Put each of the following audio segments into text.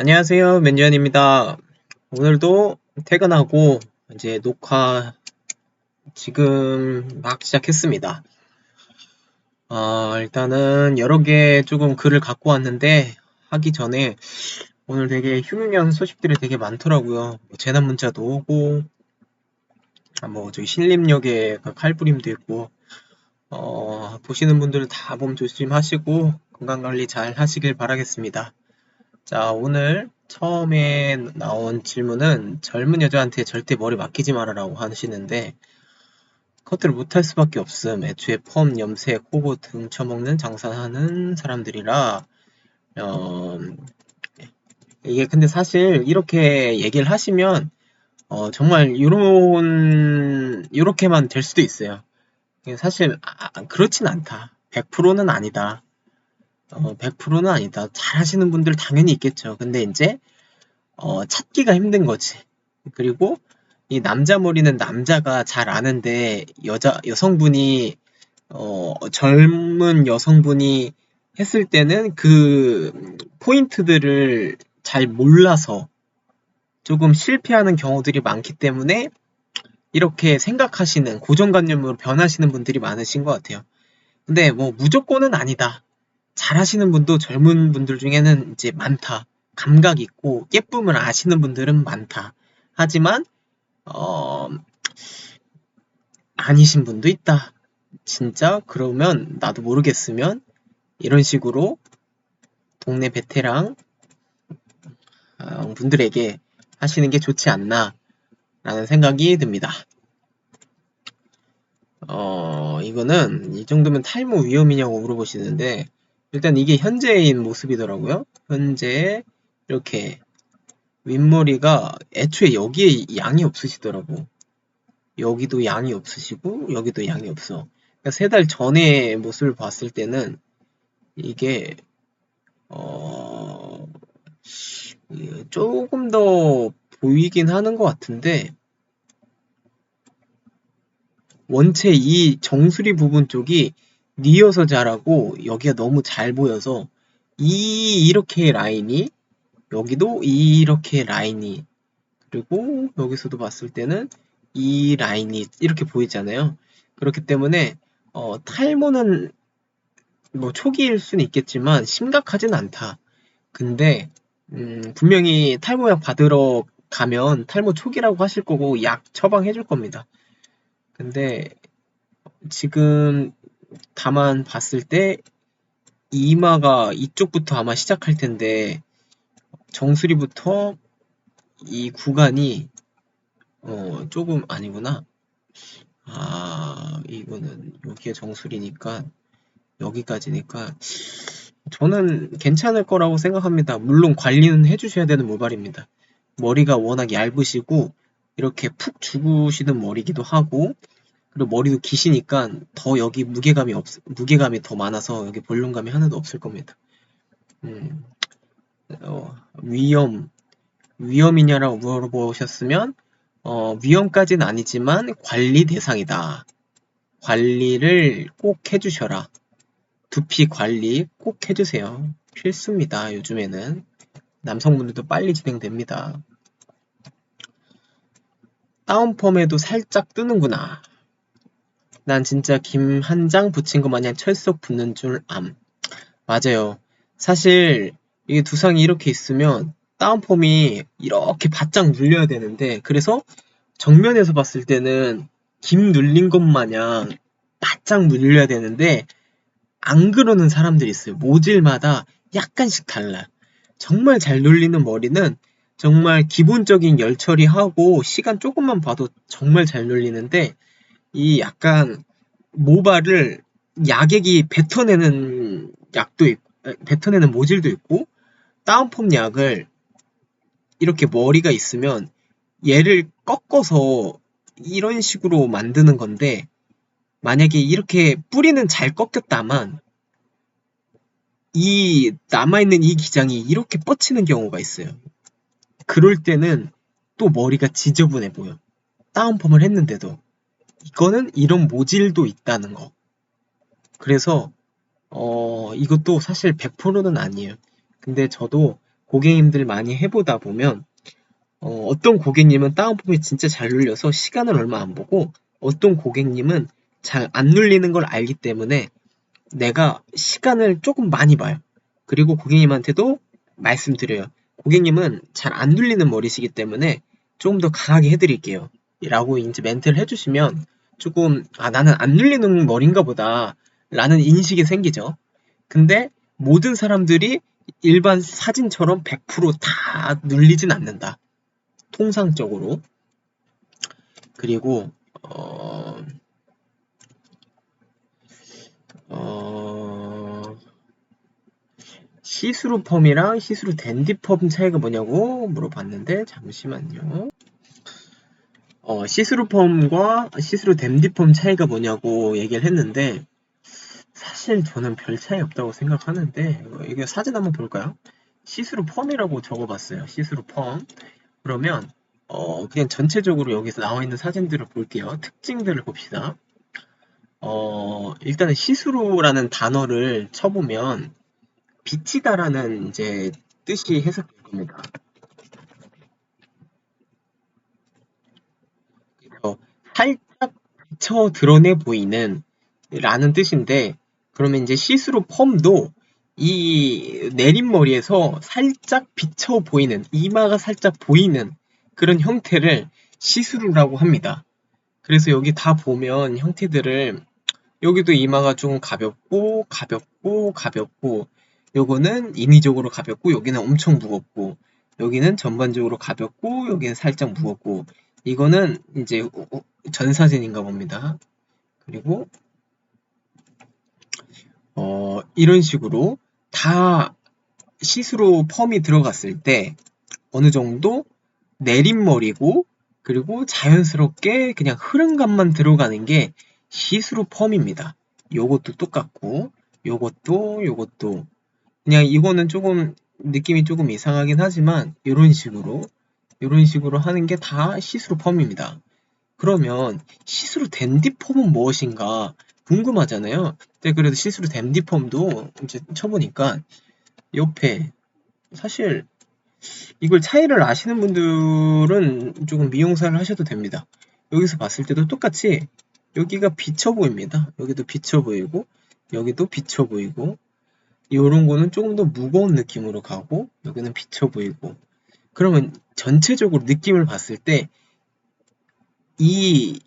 안녕하세요. 맨주현입니다. 오늘도 퇴근하고 이제 녹화 지금 막 시작했습니다. 어, 일단은 여러 개 조금 글을 갖고 왔는데 하기 전에 오늘 되게 휴무연 소식들이 되게 많더라고요. 뭐 재난 문자도 오고 아, 뭐 저기 신림역에 그 칼부림도 있고 어, 보시는 분들은 다 몸 조심하시고 건강 관리 잘 하시길 바라겠습니다. 자, 오늘 처음에 나온 질문은 젊은 여자한테 절대 머리 맡기지 말아라고 하시는데 커트를 못할 수밖에 없음. 애초에 펌, 염색, 호구 등 쳐먹는 장사하는 사람들이라 어, 이게 근데 사실 이렇게 얘기를 하시면 어, 정말 요런 요렇게만 될 수도 있어요. 사실 아, 그렇진 않다. 100%는 아니다. 어, 100%는 아니다. 잘 하시는 분들 당연히 있겠죠. 근데 이제 어, 찾기가 힘든 거지. 그리고 이 남자 머리는 남자가 잘 아는데 여자 여성분이 어, 젊은 여성분이 했을 때는 그 포인트들을 잘 몰라서 조금 실패하는 경우들이 많기 때문에 이렇게 생각하시는 고정관념으로 변하시는 분들이 많으신 것 같아요. 근데 뭐 무조건은 아니다. 잘하시는 분도 젊은 분들 중에는 이제 많다. 감각 있고 예쁨을 아시는 분들은 많다. 하지만 어 아니신 분도 있다. 진짜 그러면 나도 모르겠으면 이런 식으로 동네 베테랑 어, 분들에게 하시는 게 좋지 않나 라는 생각이 듭니다. 어, 이거는 이 정도면 탈모 위험이냐고 물어보시는데 일단 이게 현재인 모습이더라고요. 현재 이렇게 윗머리가 애초에 여기에 양이 없으시더라고. 여기도 양이 없으시고 여기도 양이 없어. 그러니까 세달 전의 모습을 봤을 때는 이게 어 조금 더 보이긴 하는 것 같은데 원체 이 정수리 부분 쪽이 뉘어서 자라고 여기가 너무 잘 보여서 이 이렇게 라인이 여기도 이렇게 라인이 그리고 여기서도 봤을 때는 이 라인이 이렇게 보이잖아요. 그렇기 때문에 어, 탈모는 뭐 초기일 수는 있겠지만 심각하진 않다. 근데 음, 분명히 탈모약 받으러 가면 탈모 초기라고 하실 거고 약 처방해 줄 겁니다. 근데 지금 다만 봤을 때 이마가 이쪽부터 아마 시작할 텐데 정수리부터 이 구간이 어 조금 아니구나. 아 이거는 여기가 정수리니까 여기까지니까 저는 괜찮을 거라고 생각합니다. 물론 관리는 해주셔야 되는 모발입니다. 머리가 워낙 얇으시고 이렇게 푹 죽으시는 머리기도 하고 그리고 머리도 기시니까 더 여기 무게감이 없 무게감이 더 많아서 여기 볼륨감이 하나도 없을 겁니다. 음, 어, 위험 위험이냐라고 물어보셨으면 어, 위험까지는 아니지만 관리 대상이다. 관리를 꼭 해주셔라. 두피 관리 꼭 해주세요. 필수입니다. 요즘에는 남성분들도 빨리 진행됩니다. 다운펌에도 살짝 뜨는구나. 난 진짜 김 한 장 붙인 것 마냥 철썩 붙는 줄 암. 맞아요. 사실 이게 두상이 이렇게 있으면 다운펌이 이렇게 바짝 눌려야 되는데 그래서 정면에서 봤을 때는 김 눌린 것 마냥 바짝 눌려야 되는데 안 그러는 사람들이 있어요. 모질마다 약간씩 달라. 정말 잘 눌리는 머리는 정말 기본적인 열 처리하고 시간 조금만 봐도 정말 잘 눌리는데 이 약간 모발을 약액이 뱉어내는 약도 있고, 뱉어내는 모질도 있고, 다운펌 약을 이렇게 머리가 있으면 얘를 꺾어서 이런 식으로 만드는 건데, 만약에 이렇게 뿌리는 잘 꺾였다만, 이 남아있는 이 기장이 이렇게 뻗치는 경우가 있어요. 그럴 때는 또 머리가 지저분해 보여. 다운펌을 했는데도. 이거는 이런 모질도 있다는 거. 그래서 어 이것도 사실 100%는 아니에요. 근데 저도 고객님들 많이 해보다 보면 어, 떤 고객님은 다운펌이 진짜 잘 눌려서 시간을 얼마 안 보고 어떤 고객님은 잘 안 눌리는 걸 알기 때문에 내가 시간을 조금 많이 봐요. 그리고 고객님한테도 말씀드려요. 고객님은 잘 안 눌리는 머리시기 때문에 조금 더 강하게 해드릴게요. 라고 이제 멘트를 해주시면 조금, 아, 나는 안 눌리는 머리인가 보다. 라는 인식이 생기죠. 근데 모든 사람들이 일반 사진처럼 100%다 눌리진 않는다. 통상적으로. 그리고, 어, 어, 시스루 펌이랑 시스루 댄디 펌 차이가 뭐냐고 물어봤는데, 잠시만요. 어, 시스루 펌과 시스루 댄디 펌 차이가 뭐냐고 얘기를 했는데, 사실 저는 별 차이 없다고 생각하는데, 이게 사진 한번 볼까요? 시스루 펌이라고 적어봤어요. 시스루 펌. 그러면, 어, 그냥 전체적으로 여기서 나와 있는 사진들을 볼게요. 특징들을 봅시다. 어, 일단은 시스루라는 단어를 쳐보면 비치다라는 이제 뜻이 해석될 겁니다. 그래서 살짝 비쳐 드러내 보이는 라는 뜻인데 그러면 이제 시스루 펌도 이 내린머리에서 살짝 비쳐 보이는 이마가 살짝 보이는 그런 형태를 시스루라고 합니다. 그래서 여기 다 보면 형태들을 여기도 이마가 좀 가볍고 가볍고 가볍고 요거는 인위적으로 가볍고 여기는 엄청 무겁고 여기는 전반적으로 가볍고 여기는 살짝 무겁고 이거는 이제 전사진인가 봅니다. 그리고 어 이런 식으로 다 시스루 펌이 들어갔을 때 어느 정도 내린머리고 그리고 자연스럽게 그냥 흐름감만 들어가는 게 시스루 펌입니다. 요것도 똑같고 요것도 요것도 그냥 이거는 조금 느낌이 조금 이상하긴 하지만 이런 식으로 이런 식으로 하는 게 다 시스루 펌입니다. 그러면 시스루 댄디 펌은 무엇인가 궁금하잖아요. 근데 그래도 시스루 댄디 펌도 이제 쳐보니까 옆에 사실 이걸 차이를 아시는 분들은 조금 미용사를 하셔도 됩니다. 여기서 봤을 때도 똑같이 여기가 비쳐 보입니다. 여기도 비쳐 보이고 여기도 비쳐 보이고 이런 거는 조금 더 무거운 느낌으로 가고 여기는 비쳐 보이고 그러면 전체적으로 느낌을 봤을 때 이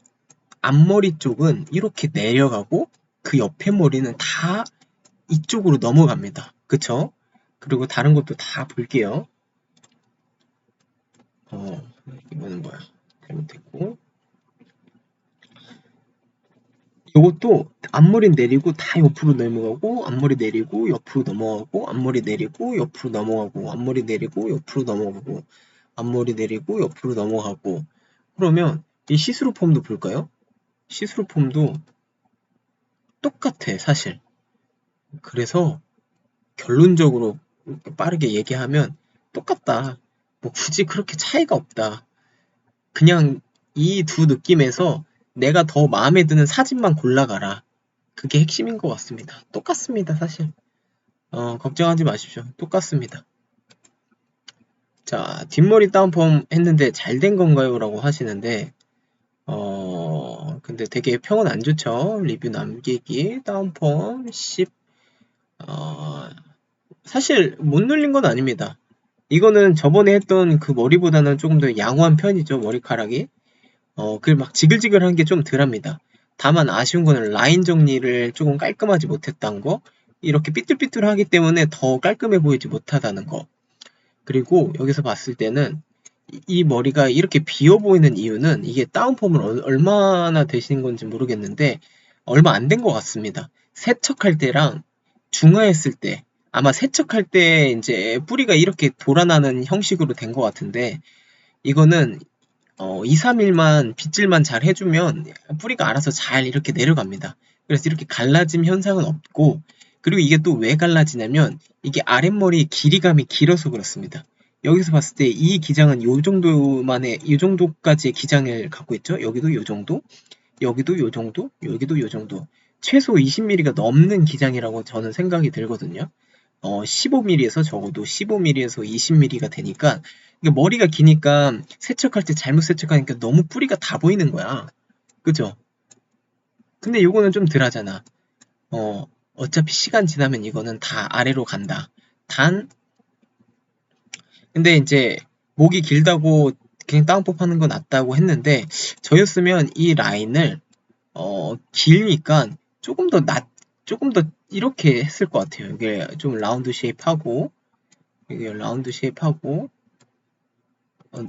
앞머리 쪽은 이렇게 내려가고 그 옆에 머리는 다 이쪽으로 넘어갑니다. 그쵸? 그리고 다른 것도 다 볼게요. 어, 이거는 뭐야? 잘못했고. 이것도 앞머리 내리고 다 옆으로 넘어가고 앞머리 내리고 옆으로 넘어가고 앞머리 내리고 옆으로 넘어가고 앞머리 내리고 옆으로 넘어가고 앞머리 내리고 옆으로 넘어가고 그러면 이 시스루 폼도 볼까요? 시스루 폼도 똑같아 사실 그래서 결론적으로 빠르게 얘기하면 똑같다 뭐 굳이 그렇게 차이가 없다 그냥 이 두 느낌에서 내가 더 마음에 드는 사진만 골라가라. 그게 핵심인 것 같습니다. 똑같습니다, 사실. 어, 걱정하지 마십시오. 똑같습니다. 자, 뒷머리 다운펌 했는데 잘 된 건가요? 라고 하시는데, 어, 근데 되게 평은 안 좋죠? 리뷰 남기기, 다운펌 10, 어, 사실 못 눌린 건 아닙니다. 이거는 저번에 했던 그 머리보다는 조금 더 양호한 편이죠, 머리카락이. 어, 그 막 지글지글한 게 좀 덜합니다. 다만 아쉬운 거는 라인 정리를 조금 깔끔하지 못했던 거, 이렇게 삐뚤삐뚤하기 때문에 더 깔끔해 보이지 못하다는 거. 그리고 여기서 봤을 때는 이 머리가 이렇게 비어 보이는 이유는 이게 다운펌을 얼마나 되신 건지 모르겠는데 얼마 안 된 것 같습니다. 세척할 때랑 중화했을 때 아마 세척할 때 이제 뿌리가 이렇게 돌아나는 형식으로 된 것 같은데 이거는 어, 2, 3일만 빗질만 잘 해주면 뿌리가 알아서 잘 이렇게 내려갑니다. 그래서 이렇게 갈라짐 현상은 없고 그리고 이게 또 왜 갈라지냐면 이게 아랫머리 길이감이 길어서 그렇습니다. 여기서 봤을 때 이 기장은 요 정도만의 이 정도까지의 기장을 갖고 있죠. 여기도 요 정도, 여기도 요 정도, 여기도 요 정도. 최소 20mm가 넘는 기장이라고 저는 생각이 들거든요. 어, 15mm에서 적어도 15mm에서 20mm가 되니까 머리가 기니까 세척할 때 잘못 세척하니까 너무 뿌리가 다 보이는 거야. 그죠? 근데 요거는 좀 덜하잖아. 어, 어차피 시간 지나면 이거는 다 아래로 간다. 단, 근데 이제 목이 길다고 그냥 다운법 하는 건 낫다고 했는데 저였으면 이 라인을 어, 길니까 조금 더 낮, 조금 더 이렇게 했을 것 같아요. 이게 좀 라운드 쉐입하고 이게 라운드 쉐입하고 어,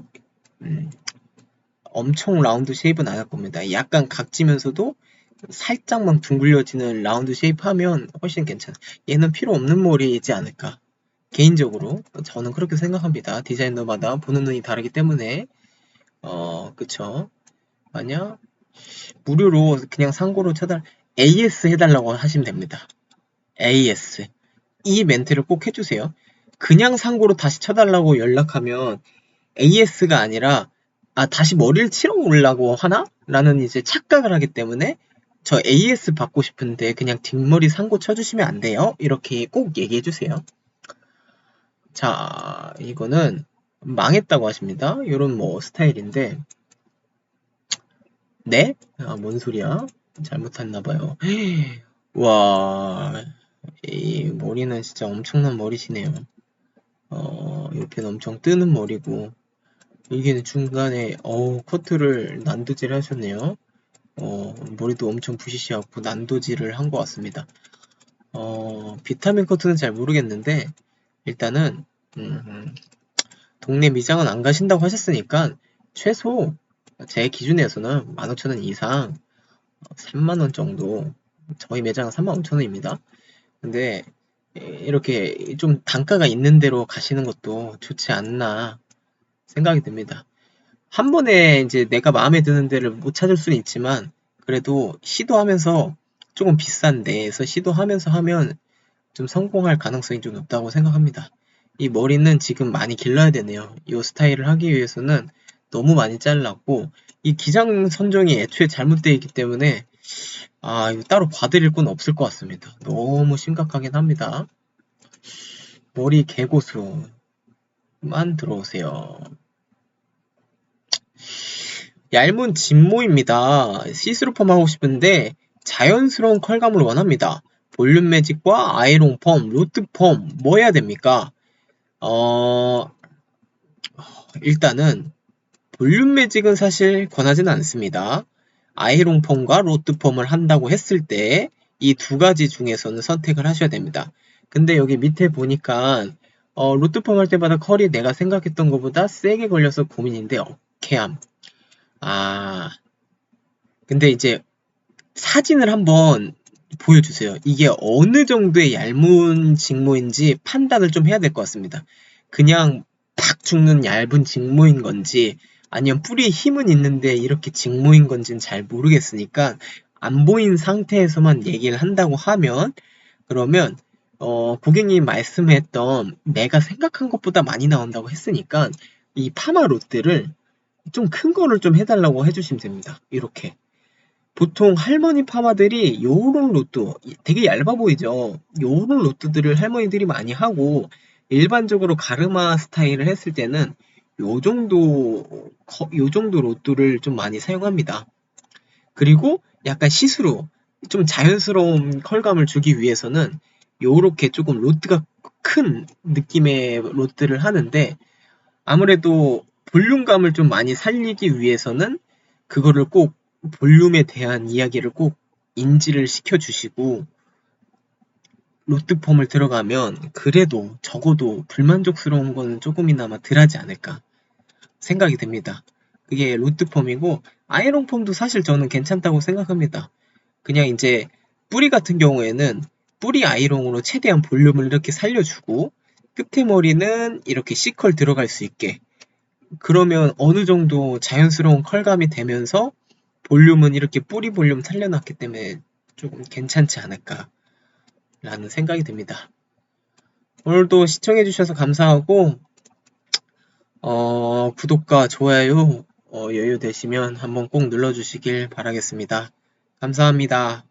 음, 엄청 라운드 쉐입은 안 할 겁니다. 약간 각지면서도 살짝만 둥글려지는 라운드 쉐입 하면 훨씬 괜찮아. 얘는 필요 없는 머리이지 않을까. 개인적으로 저는 그렇게 생각합니다. 디자이너마다 보는 눈이 다르기 때문에 어 그쵸. 만약 무료로 그냥 상고로 쳐달 AS 해달라고 하시면 됩니다. AS 이 멘트를 꼭 해주세요. 그냥 상고로 다시 쳐달라고 연락하면 AS가 아니라 아 다시 머리를 치러 오려고 하나? 라는 이제 착각을 하기 때문에 저 AS 받고 싶은데 그냥 뒷머리 상고 쳐주시면 안 돼요? 이렇게 꼭 얘기해 주세요. 자, 이거는 망했다고 하십니다. 이런 뭐 스타일인데 네? 아, 뭔 소리야? 잘못했나봐요. 와, 이 머리는 진짜 엄청난 머리시네요. 어, 옆에는 엄청 뜨는 머리고 여기는 중간에 어우 커트를 난도질 하셨네요. 어, 머리도 엄청 부시시하고 난도질을 한 것 같습니다. 어, 비타민 커트는 잘 모르겠는데 일단은 음, 동네 미장은 안 가신다고 하셨으니까 최소 제 기준에서는 15,000원 이상 3만원 정도 저희 매장은 35,000원입니다. 근데 이렇게 좀 단가가 있는 대로 가시는 것도 좋지 않나 생각이 듭니다. 한 번에 이제 내가 마음에 드는 데를 못 찾을 수는 있지만 그래도 시도하면서 조금 비싼 데에서 시도하면서 하면 좀 성공할 가능성이 좀 높다고 생각합니다. 이 머리는 지금 많이 길러야 되네요. 이 스타일을 하기 위해서는 너무 많이 잘랐고 이 기장 선정이 애초에 잘못되어 있기 때문에 아 따로 봐드릴 건 없을 것 같습니다. 너무 심각하긴 합니다. 머리 개고수만 들어오세요. 얇은 진모입니다. 시스루펌 하고 싶은데 자연스러운 컬감을 원합니다. 볼륨 매직과 아이롱 펌, 로트 펌, 뭐 해야 됩니까? 어, 일단은 볼륨 매직은 사실 권하지는 않습니다. 아이롱 펌과 로트 펌을 한다고 했을 때 이 두 가지 중에서는 선택을 하셔야 됩니다. 근데 여기 밑에 보니까 어, 로트 펌 할 때마다 컬이 내가 생각했던 것보다 세게 걸려서 고민인데 어케함 아, 근데 이제 사진을 한번 보여주세요. 이게 어느 정도의 얇은 직모인지 판단을 좀 해야 될 것 같습니다. 그냥 팍 죽는 얇은 직모인 건지 아니면 뿌리에 힘은 있는데 이렇게 직모인 건지는 잘 모르겠으니까 안 보인 상태에서만 얘기를 한다고 하면 그러면 어, 고객님이 말씀했던 내가 생각한 것보다 많이 나온다고 했으니까 이 파마 롯들을 좀 큰 거를 좀 해달라고 해주시면 됩니다. 이렇게. 보통 할머니 파마들이 요런 로또 되게 얇아 보이죠? 요런 로또들을 할머니들이 많이 하고 일반적으로 가르마 스타일을 했을 때는 요 정도 요 정도 로또를 좀 많이 사용합니다. 그리고 약간 시스루 좀 자연스러운 컬감을 주기 위해서는 요렇게 조금 로트가 큰 느낌의 로트를 하는데 아무래도 볼륨감을 좀 많이 살리기 위해서는 그거를 꼭 볼륨에 대한 이야기를 꼭 인지를 시켜주시고 로트펌을 들어가면 그래도 적어도 불만족스러운 거는 조금이나마 덜하지 않을까 생각이 됩니다. 그게 로트펌이고 아이롱펌도 사실 저는 괜찮다고 생각합니다. 그냥 이제 뿌리 같은 경우에는 뿌리 아이롱으로 최대한 볼륨을 이렇게 살려주고 끝에 머리는 이렇게 C컬 들어갈 수 있게 그러면 어느 정도 자연스러운 컬감이 되면서 볼륨은 이렇게 뿌리 볼륨 살려놨기 때문에 조금 괜찮지 않을까 라는 생각이 듭니다. 오늘도 시청해주셔서 감사하고 어, 구독과 좋아요 어, 여유 되시면 한번 꼭 눌러주시길 바라겠습니다. 감사합니다.